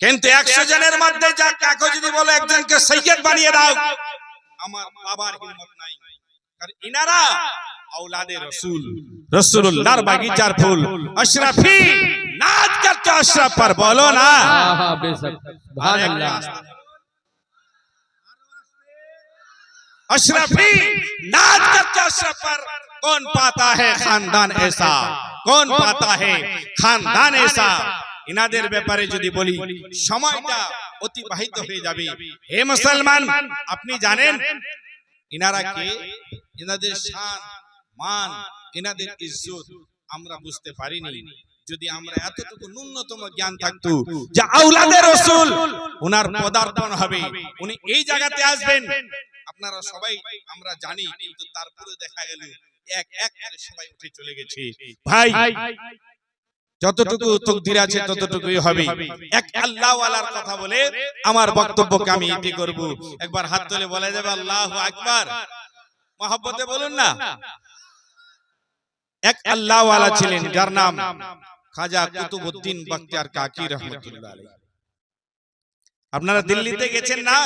কিন্তু একশো জনের মধ্যে যা কাকো যদি বলো একজনকে সৈয়দ বানিয়ে দাও আমার বাবার হিম্মত নাই। ইনারা আউলাদে রসুল। রসুল্লাহর বাগিচার ফুল। আশরাফি নাচ করতে আশরাফ পর বলো না। আশরাফি নাচ করতে আশরাফ পর अशरफी नाच करते अशरफ पर कौन पाता है खानदान ऐसा कौन पाता है খানদান ऐसा ইনাদের ব্যাপারে যদি বলি সময়টা অতিবাহিত হয়ে যাবে হে মুসলমান আপনি জানেন ইনারা কে ইনাদের শান মান ইনাদের ইজ্জত আমরা বুঝতে পারিনি যদি আমরা এতটুকু ন্যূনতম জ্ঞান থাকতো যে আউলাদের রসুল ওনার পদার্পণ হবে উনি এই জায়গাতে আসবেন আপনারা সবাই আমরা জানি কিন্তু তারপরে দেখা গেল এক এক করে সবাই উঠে চলে গেছে। ভাই যতটুকু তকদির আছে ততটুকুই হবে। এক আল্লাহ কথা বলে আমার বক্তব্যকে আমি ইতি করব। একবার হাত তুলে বলা যাবে আল্লাহু আকবার। মহব্বতে বলুন না। এক আল্লাহ ছিলেন যার নাম খাজা কুতুবউদ্দিন বখতিয়ার কাকি রহমতুল্লাহ আপনারা দিল্লিতে গেছেন না?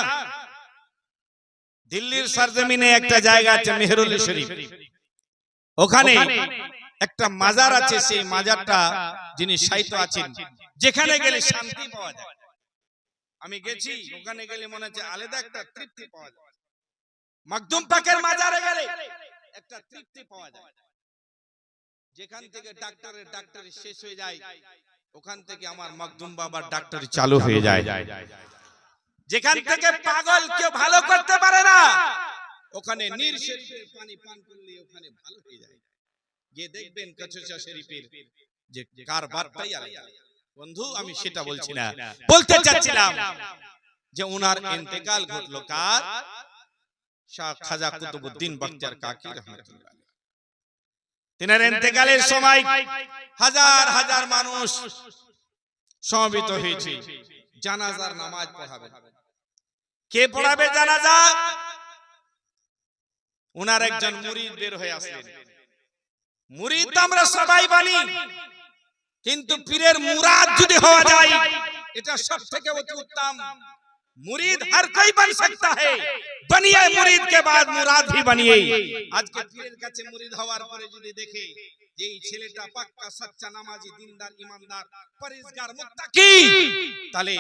দিল্লির সরজমিনে একটা জায়গা আছে মেহরুল শরীফ। ওখানে একটা মাজার আছে সেই মাজারটা যিনি সাহিত্য আছেন। যেখানে গেলে শান্তি পাওয়া যায়। আমি গেছি ওখানে গেলে মনে হচ্ছে আলাদা একটা তৃপ্তি পাওয়া যায়। মাকদুম পাকের মাজারে গেলে একটা তৃপ্তি পাওয়া যায়। যেখান থেকে ডাক্তারের ডাক্তারি শেষ হয়ে যায় ওখান থেকে আমার মাকদুম বাবার ডাক্তারি চালু হয়ে যায়। যেখান থেকে পাগল কেউ ভালো করতে পারে না। ওখানে নীর শরীফের পানি পান করলে ওখানে ভালো হয়ে যায়। গিয়ে দেখবেন কচুচা শরীফের যে কারবারটাই আলাদা। বন্ধু আমি সেটা বলছি না। বলতে চাচ্ছিলাম যে ওনার ইন্তেকাল ঘটলো কার? শাহ খাজা কুতুবউদ্দিন বখতিয়ার কাকি রহমাতুল্লাহ। তিনার ইন্তেকালের সময় হাজার হাজার মানুষ সমবেত হয়েছে। জানাজার নামাজ পড়াবে। কে পড়াবে জানাজা ওনার একজন মুরিদ বের হয়ে আসলেন মুরিদ তো আমরা সবাই বানি কিন্তু পীরের মুরাদ যদি হওয়া যায় এটা সব থেকে অতি উত্তম मुरीद हर कोई बन सकता है बनिए मुरीद के बाद मुराद ही बनिए আজকে পীরের কাছে মুরিদ হওয়ার পরে যদি দেখে যে এই ছেলেটা পাক্কা সচ্চা নামাজি দিনদার ইমানদার পরিষ্কার মুত্তাকি তাহলে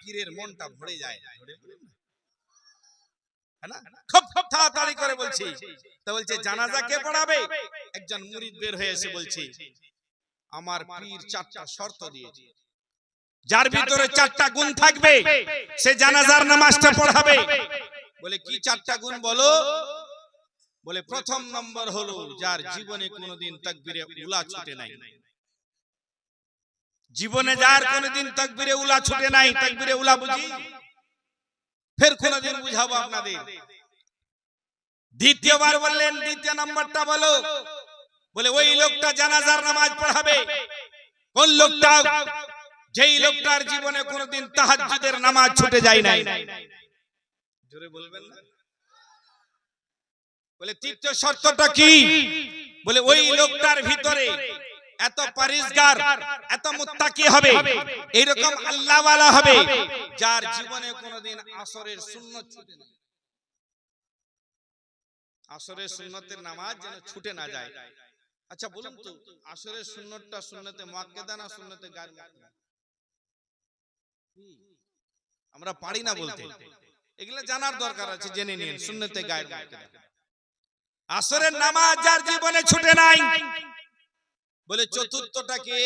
পীরের মনটা ভরে যায় হ্যাঁ না? খুব খুব তাড়াতাড়ি করে বলছি তা বলছে জানাজা কে পড়াবে একজন মুরিদ বের হয়ে এসে বলছে আমার পীর চারটা শর্ত দিয়েছে যার ভিতরে চারটা গুণ থাকবে। সে জানাজার নামাজটা পড়াবে। বলে কি চারটা গুণ বলো? বলে? প্রথম নম্বর হলো যার জীবনে কোনোদিন তাকবীরে উলা ছুটে নাই। জীবনে যার কোনোদিন তাকবীরে উলা ছুটে নাই। তাকবীরে উলা বুঝি? ফের কোনোদিন বুঝাবো আপনাদের। দ্বিতীয়বার বললেন, দ্বিতীয় বলো। বলে, ওই লোকটা জানাজার নামাজ পড়াবে। কোন লোকটা? যেই লোকটার জীবনে কোনোদিন তাহাজ্জুদের নামাজ ছুটে যায় নাই। জোরে বলবেন না? বলে, তৃতীয় শর্তটা কি? বলে, ওই লোকটার ভিতরে এত পরিষ্কার এত মুত্তাকি হবে এরকম আল্লাহওয়ালা হবে যার জীবনে কোনোদিন আসরের সুন্নত ছুটে না আসরের সুন্নতের নামাজ যেন ছুটে না যায়। আচ্ছা বলুন তো আসরের সুন্নতটা সুন্নতে মুআক্কাদা না সুন্নতে গায়র মুআক্কাদা আমরা পারি না বলতে। এগুলো জানার দরকার আছে জেনে নিন সুন্নতে গায়ের মুআক্কাদা আসরের নামাজ যার জীবনে ছুটে নাই। বলে চতুর্থটাকে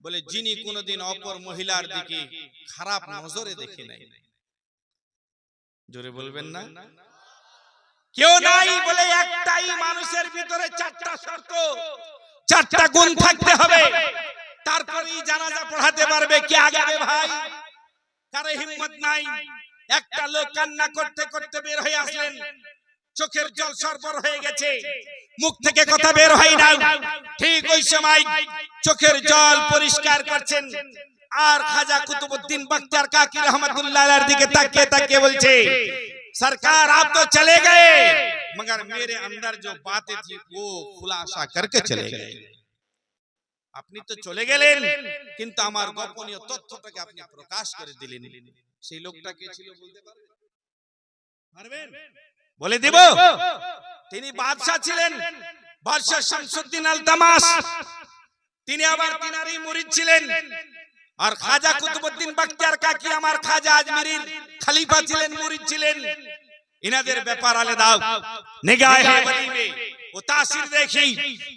বলে যিনি কোনোদিন অপর মহিলার দিকে খারাপ নজরে দেখে নাই জোরে বলবেন না? কেউ নাই বলে একটাই মানুষের ভিতরে চারটা শর্ত চারটা গুণ থাকতে হবে। তারপরেই জানাজা পড়াতে পারবে। কে আগে ভাই? কারও হিম্মত নাই। একটা লোক কান্না করতে করতে বের হয়ে আসলেন। চোখের জল সরবর হয়ে গেছে মুখ থেকে কথা বের হয় না ঠিক ওই সময় চোখের জল পরিষ্কার করছেন আর খাজা কুতুবুদ্দিন বখতিয়ার কাকি রহমতুল্লাহ আলাইহির দিকে তাকিয়ে তাকিয়ে বলছে सरकार आप तो चले गए मगर मेरे अंदर जो बातें थी वो खुलासा करके चले गए আপনি তো চলে গেলেন কিন্তু আমার গোপনীয় তথ্যটাকে আপনি প্রকাশ করে দিলেন সেই লোকটা কে ছিল বলতে পারবেন পারবেন বলে দেব। তিনি বাদশাহ ছিলেন। বাদশাহ শামসুদ্দিন আল তামাস। তিনি আবার তিনারই murid ছিলেন। আর খাজা কুতুবউদ্দিন বখতিয়ার কাকি আমার খাজা আজমিরির খলিফা ছিলেন murid ছিলেন। ইনাদের ব্যাপার আলে দাও হে বলি মে। वो तासीर देखी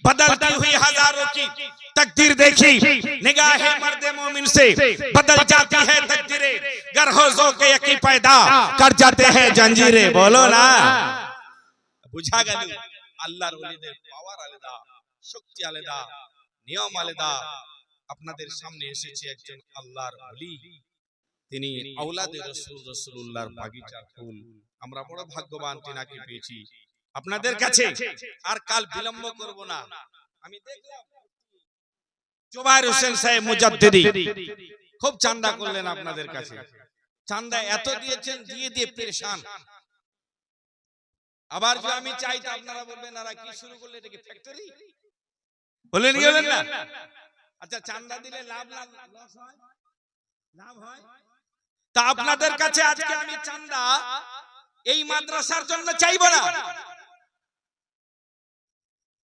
बदलती हुई हजारों की तकदीर देखी निगाह है मर्द मोमिन से बदल जाती गर होजों के यकी पैदा कर जाते हैं जंजीरें बोलो ना বুঝা গেল আল্লাহর ওলিদের পাওয়ার আলাদা শক্তি আলাদা নিয়ম আলাদা আপনাদের সামনে এসেছে একজন আল্লাহর ওলি তিনি আওলাদে রসুল রসুল্লাহর বাগিচার ফুল আমরা বড় ভাগ্যবান তিনাকে পেয়েছি আপনাদের কাছে আর কাল বিলম্ব করব না আমি দেখলাম জোবাইর হোসেন সাহেব মুজাদ্দিদি খুব চান্দা করলেন আপনাদের কাছে চান্দা এত দিয়েছেন দিয়ে দিয়ে পেরেশান। আবার যদি আমি চাই তো আপনারা বলবেন আর কি শুরু করলে এটা কি ফ্যাক্টরি বললেন কি বলেন না। আচ্ছা চান্দা দিলে লাভ লাভ লস হয়? লাভ হয়? তা আপনাদের কাছে আজকে আমি চান্দা এই মাদ্রাসার জন্য চাইব না।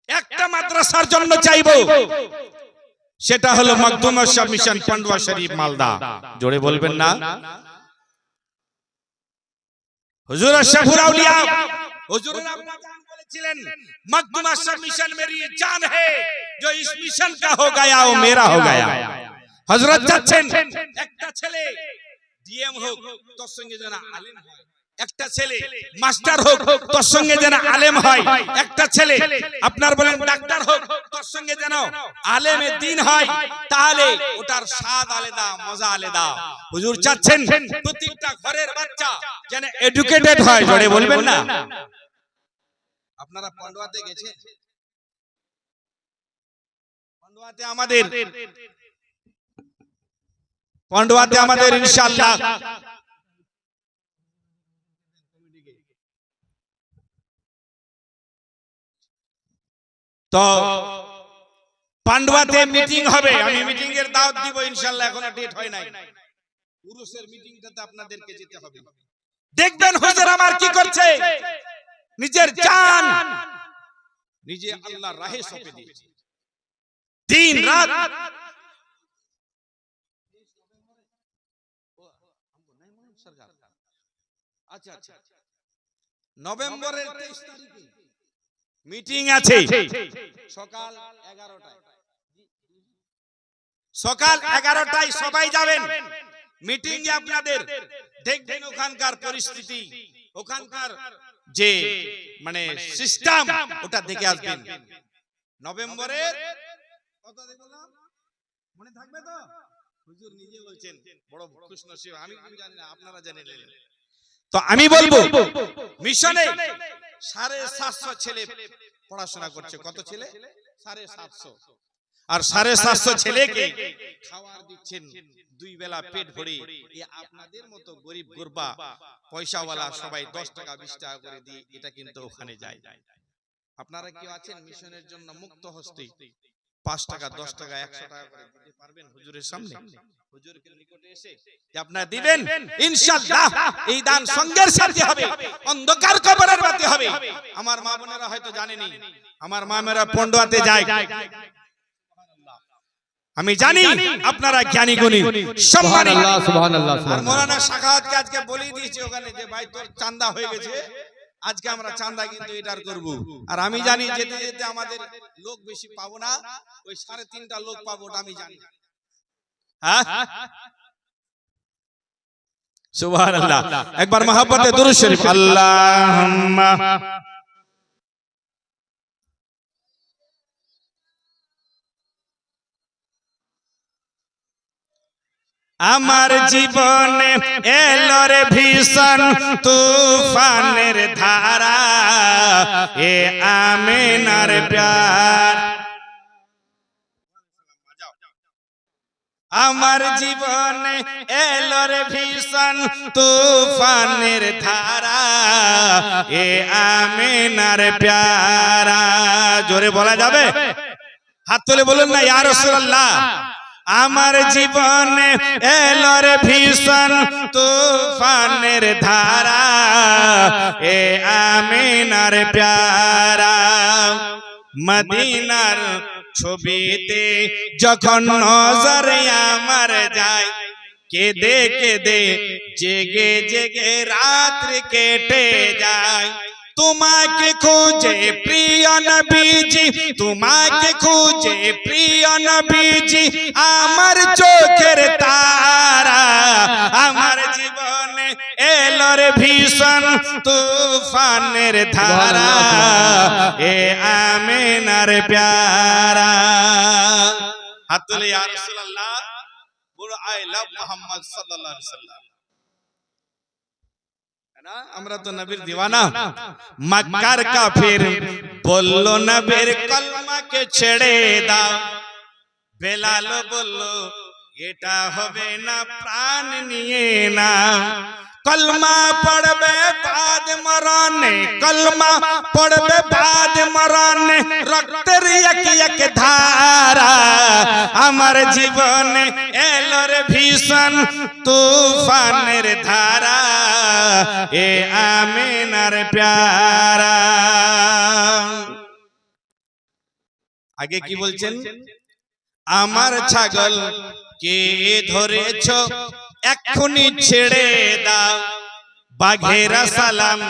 একটা মাদ্রাসার জন্য চাইব। সেটা হলো মখদুম শাহ মিশন পান্ডুয়া শরীফ মালদা। জোরে বলবেন না? حضور اشرف اولیاء حضور بولے مقدم اشرف مشن میری جان ہے جو اس مشن کا ہو گیا وہ میرا ہو گیا۔ حضرت যাচ্ছেন একটা ছেলে ایم ہو تو سنگی যারা আলেম ہو۔ একটা ছেলে মাস্টার হোক তোর সঙ্গে যেন আলেম হয়। একটা ছেলে আপনার বলেন ডাক্তার হোক তোর সঙ্গে যেন আলেমে দিন হয় তাহলে ওটার স্বাদ আলাদা মজা আলাদা। হুজুর চাচ্ছেন প্রত্যেকটা ঘরের বাচ্চা যেন এডুকেটেড হয় জোরে বলবেন না। আপনারা পান্ডুয়াতে গেছেন? পান্ডুয়াতে আমাদের। পান্ডুয়াতে আমাদের ইনশাআল্লাহ। তো পান্ডুয়াতে মিটিং হবে। আমি মিটিং এর দাওয়াত দিব ইনশাআল্লাহ এখনও ডেট হয় নাই। পুরুষের মিটিংটাতে আপনাদেরকে যেতে হবে। দেখবেন হুজুর আমার কি করছে? নিজের জান নিজে আল্লাহর রাহে সঁপে দিয়েছে। দিন রাত আচ্ছা আচ্ছা। নভেম্বরের তেইশ তারিখে মিটিং আছে। সকাল এগারোটায়। সকাল এগারোটায় সবাই যাবেন। মিটিং এ আপনাদের। দেখবেন ওখানকার পরিস্থিতি। ওখানকার যে মানে সিস্টেম ওটা দেখে আসবেন। নভেম্বরের কত মনে থাকবে তো? হুজুর নিজে বলছেন বড় খুশ নসিব আমি আমি জানি না আপনারা জেনে নিলেন তো আমি বলব মিশনে সাড়ে সাতশো ছেলে পড়াশোনা করছে। কত ছেলে? সাড়ে সাতশো। আর সাড়ে সাতশো ছেলেকে খাবার দিচ্ছেন দুই বেলা পেট ভরে। এ আপনাদের মতো গরিব গুরবা পয়সাওয়ালা সবাই দশ টাকা বিশ টাকা করে দিয়ে এটা কিন্তু ওখানে যায়। আপনারা কি আছেন মিশনের জন্য মুক্ত হস্তে? পাঁচ টাকা দশ টাকা একশো টাকা করে দিতে পারবেন হুজুরের সামনে। হুজুরের নিকটে এসে যে আপনারা দিবেন ইনশাআল্লাহ এই দান সঙ্গের সাথে হবে অন্ধকার কবরের বাতি হবে। আমার মা বোনেরা হয়তো জানেনি আমার মা মেয়েরা পন্ডুয়াতে যায়। আমি জানি আপনারা জ্ঞানী গুণী সম্মানী। আর মৌলানা সাখাওয়াতকে আজকে বলেই দিয়েছি ওখানে যে ভাই তোর চান্দা হয়ে গেছে। আজকে আমরা চান্দা কিন্তু এটার করব। আর আমি জানি যেতে যেতে আমাদের লোক বেশি পাবো না। ওই সাড়ে তিনটা লোক পাবো ওটা আমি জানি। হ্যাঁ? সুবহানাল্লাহ। একবার মহাপতে দুরুদ শরীফ। আল্লাহুম্মা। আমার জীবনে এলো রে ভীষণ তুফানের ধারা। এ আমিনার প্যার আমার জীবনে এলো রে ভীষণ তুফানের ধারা। এ আমিনার প্যারা জোরে বলা যাবে? হাত তুলে বলুন না ইয়া রাসূলুল্লাহ। আমার জীবনে এলো রে ভীষণ তুফানের ধারা। এ আমিনার প্যারা। মদিনার ছবিতে যখন নজর আমার যায় কেঁদে কেঁদে জেগে জেগে রাত্রি কেটে যায়। তোমাকে খুঁজে প্রিয় নবীজি, তোমাকে খুঁজে প্রিয় নবীজি, আমার চোখের তারা, আমার জীবনে এলো রে ভীষণ তুফানের ধারা, এ আমিনার প্যারা। হাত তুলে ইয়া রাসূলুল্লাহ, বলো আই লাভ মুহাম্মদ সাল্লাল্লাহু আলাইহি আমরা তো নবীর দিওয়ানা। মক্কার কাফির বলল নবীর কলমাকে ছেড়ে দাও। বেলাল বলল এটা হবে না প্রাণ নিয়ে না। কলমা পড়বে বাদ মরণে কলমা পড়বে বাদ মরণে রক্তের এক এক ধারা আমার জীবনে এলো রে ভীষণ তুফানের ধারা এ আমিনার প্যারা আগে কি বলছেন আমার ছাগল কে ধরেছ এক্ষুনি ছেড়ে দাও। বাঘেরা সালাম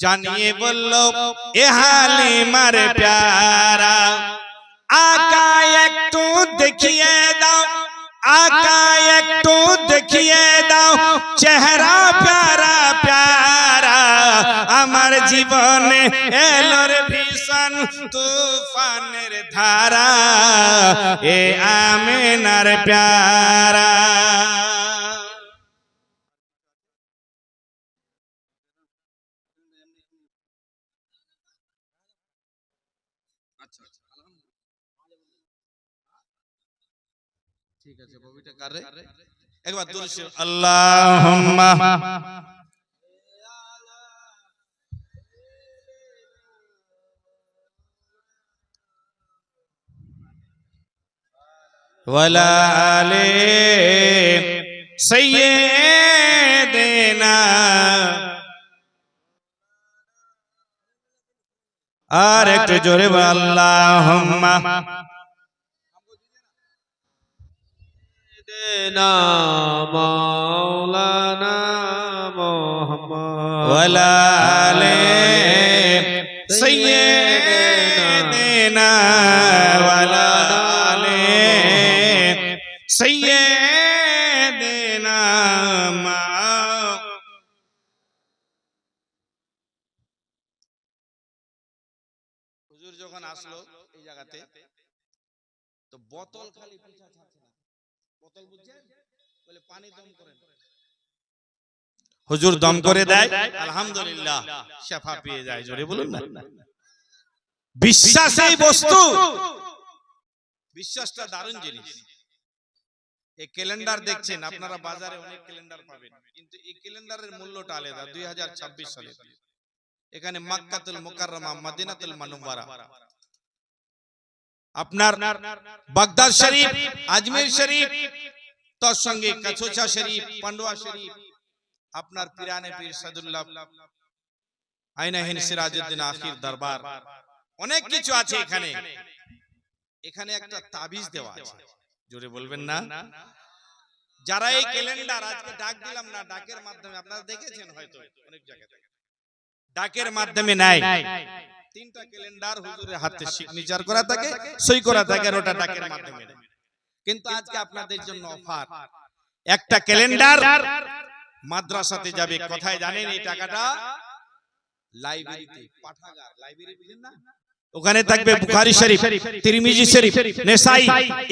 জানিয়ে বলল এ হালিমার প্যারা। আকা একটু দেখিয়ে দাও আকা একটু দেখিয়ে দাও। চেহারা প্যারা প্যারা। আমার জীবনে এলো রে ভীষণ তুফানের ধারা। এ আমিনার প্যারা। ঠিক আছে ববিটা কার রে একবার দূরে আল্লাহুম্মা ولا آل سيدنا আর একটু জোরে আল্লাহ মৌলানা মোহাম্মদ। সৈয়দ বোতল খালি পিছা ছাড়ছে না। বোতল বুঝছেন বলে পানি দম করেন। হুজুর দম করে দেয় আলহামদুলিল্লাহ শেফা পেয়ে যায় জোরে বলুন না। বিশ্বাস এই বস্তু। বিশ্বাসটা দারুণ জিনিস। এই ক্যালেন্ডার দেখছেন আপনারা বাজারে অনেক ক্যালেন্ডার পাবেন। কিন্তু এই ক্যালেন্ডারের মূল্যটা আলাদা দুই সালে এখানে মাক্কাতুল মুকাররমা মদিনাতুল মানুবারা আপনার বাগদাদ শরীফ, আজমির শরীফ তার সঙ্গে কাছোচা শরীফ, পান্ডুয়া শরীফ, আপনার পিরানে পীর সাদুল্লাহ আইনাহিন সিরাজউদ্দিন আখির দরবার, অনেক কিছু আছে এখানে। এখানে একটা তাবিজ দেওয়া আছে। জোরে বলবেন না? যারা এই ক্যালেন্ডার, আজকে ডাক দিলাম না, ডাকের মাধ্যমে, আপনারা দেখেছেন হয়তো অনেক জায়গায়। ডাকের মাধ্যমে নাই। তিনটা ক্যালেন্ডার হুজুরের হাতে সিগনেচার করা থাকে সই করা থাকে ডাকের মাধ্যমে। কিন্তু আজকে আপনাদের জন্য অফার একটা ক্যালেন্ডার মাদ্রাসাতে যাবে কোথায় জানেন এই টাকাটা? লাইব্রেরিতে পাঠাগার লাইব্রেরি বুঝেন না? ওখানে থাকবে বুখারী শরীফ তিরমিজি শরীফ নেসাই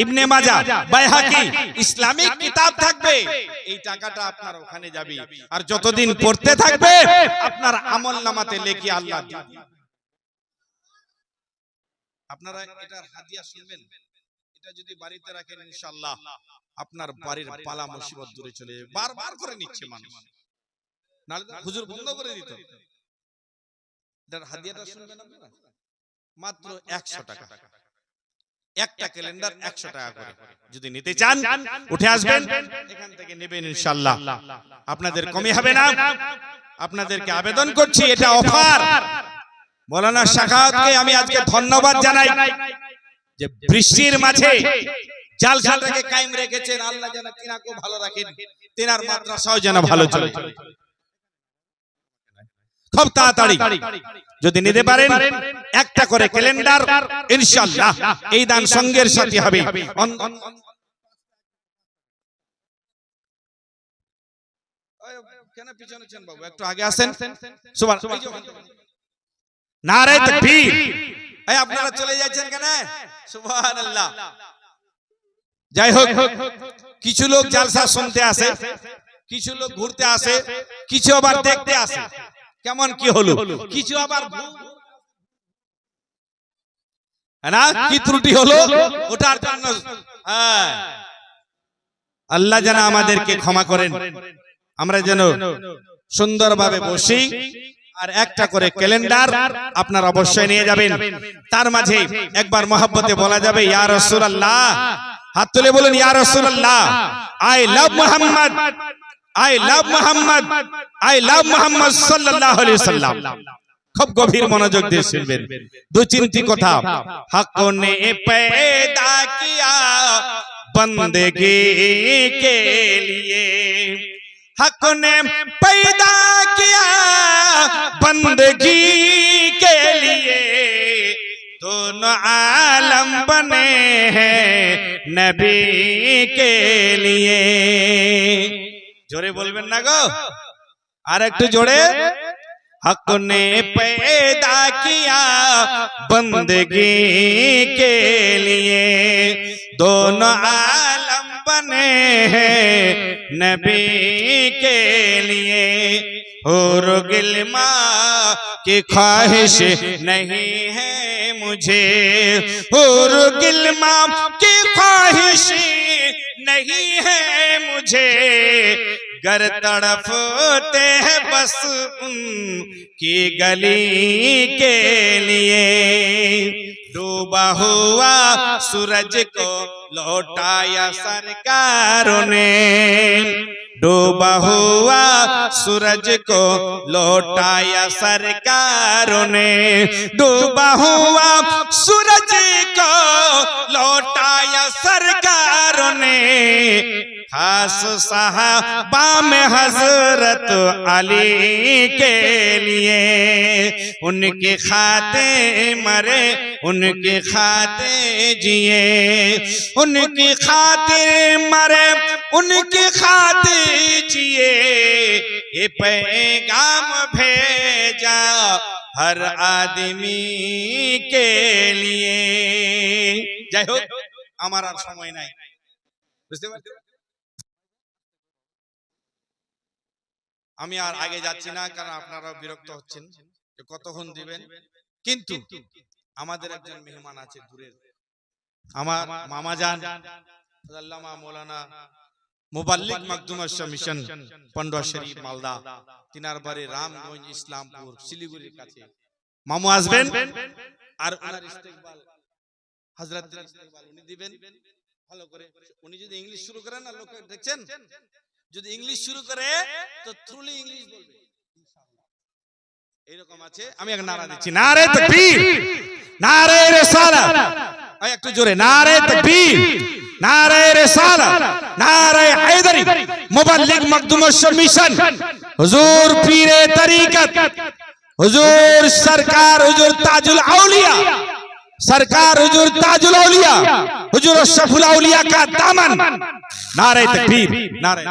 ইবনে মাজা বাইহাকি ইসলামিক কিতাব থাকবে। এই টাকাটা আপনার ওখানে যাবে। আর যতদিন পড়তে থাকবে আপনার আমল নামাতে লেখি আল্লাহ। আপনারা এটার হাদিয়া শুনবেন। এটা যদি বাড়িতে রাখেন ইনশাআল্লাহ আপনার বাড়ির পালা মুসিবত দূরে চলে যাবে। বারবার করে নিচ্ছে মানুষ। নাহলে তো হুজুর বন্ধ করে দিত। এটার হাদিয়াটা শুনবেন আপনারা? মাত্র একশো টাকা। একটা ক্যালেন্ডার একশো টাকা করে। যদি নিতে চান উঠে আসবেন। এখান থেকে নেবেন ইনশাল্লাহ আপনাদের কমে হবে না। আপনাদেরকে আবেদন করছি এটা অফার। মৌলানা শাখাতকে আমি আজকে ধন্যবাদ জানাই যে বৃষ্টির মাঝে জালসাটাকে কায়েম রেখেছেন। আল্লাহ যেন তিনাকেও ভালো রাখেন। তিনার মাদ্রাসাও যেন ভালো চলে। খুব তাড়াতাড়ি। যদি নিতে পারেন একটা করে ক্যালেন্ডার ইনশাআল্লাহ এই দান সঙ্গের সাথে হবে। কেন পিছনে ছেন বাবু? একটু আগে আসেন। সুবহান এই যে ওখান থেকে। নারে তাকবীর। এই আপনারা চলে যাচ্ছেন কেন? সুবহানাল্লাহ। যাই হোক কিছু লোক জালসা শুনতে আসে কিছু লোক ঘুরতে আসে কিছু আবার দেখতে আসে। কেমন কি হলো? কিছু আবার হ্যাঁ না কি ত্রুটি হলো? ওটার জন্য হ্যাঁ। আল্লাহ যেন আমাদেরকে ক্ষমা করেন। আমরা যেন সুন্দরভাবে বসি। আর একটা করে ক্যালেন্ডার আপনার অবশ্যই নিয়ে যাবেন তার মাঝে একবার মহাব্বতে বলা যাবে ইয়া রাসূলুল্লাহ হাত তুলে বলুন ইয়া রাসূলুল্লাহ I love Muhammad I love Muhammad I love Muhammad সাল্লাল্লাহু আলাইহি সাল্লাম খুব গভীর মনোযোগ দিয়ে শুনবেন দু তিনটি কথা হক নে पैदा किया बंदगी के लिए हक ने पैदा किया بندگی کے لیے دونوں عالم بنے ہیں نبی کے لیے۔ جوڑے بول বলবেন گو۔ آر ایک تو جوڑے۔ حق نے پیدا کیا بندگی کے لیے۔ دونوں عالم بنے ہیں نبی کے لیے۔ اور گلما کی خواہش نہیں ہے مجھے۔ اور گلما کی خواہش نہیں ہے مجھے۔ گر تڑپتے ہیں بس ان کی گلی کے لیے۔ ڈوبا ہوا سورج کو لوٹایا سرکار نے۔ ڈوبا ہوا سورج کو، لوٹایا سرکار نے۔ ڈوبا ہوا سورج کو، لوٹایا سرکار نے۔ خاص صحابہ میں حضرت علی کے لیے۔ ان کے خاتے مرے، ان کے خاتے جیے۔ ان کی خاطر مرے उनकी खातिर जिए ये पैगाम भेजा हर आदमी के लिए যাই হোক আমার আর সময় নাই বুঝতে পারছো আমি আর আগে যাচ্ছি না কারণ আপনারা বিরক্ত হচ্ছেন যে কতক্ষণ দিবেন কিন্তু আমাদের একজন মেহমান আছে দূরের আমার মামা যান আল্লামা মৌলানা মুবাল্লিক মাকদুম আশা মিশন পন্ডুয়া শরীফ মালদা তিনার বাড়ি রামগঞ্জ ইসলামপুর শিলিগুড়ির কাছে। মামু আসবেন? আর ওনার ইস্তেকবাল হযরত ইস্তেকবাল উনি দিবেন? ভালো করে। উনি যদি ইংলিশ শুরু করেন না লোক দেখছেন? যদি ইংলিশ শুরু করে তো থ্রুলি ইংলিশ বলবে। এরকম আছে। আমি এক নারা দিচ্ছি। নারে তাকবীর। নারে রিসালাত। আয় একটু জোরে। নারে তাকবীর। নারে রিসালাত নারে হায়দারি মুবাল্লিগ মাকদুম মিশন হুজুর পীরে তরিকত হুজুর সরকার হুজুর তাজুল আউলিয়া सरकार हुजूर ताजुल औलिया हुजूर अशरफुल औलिया का दामन नारे तकबीर नारे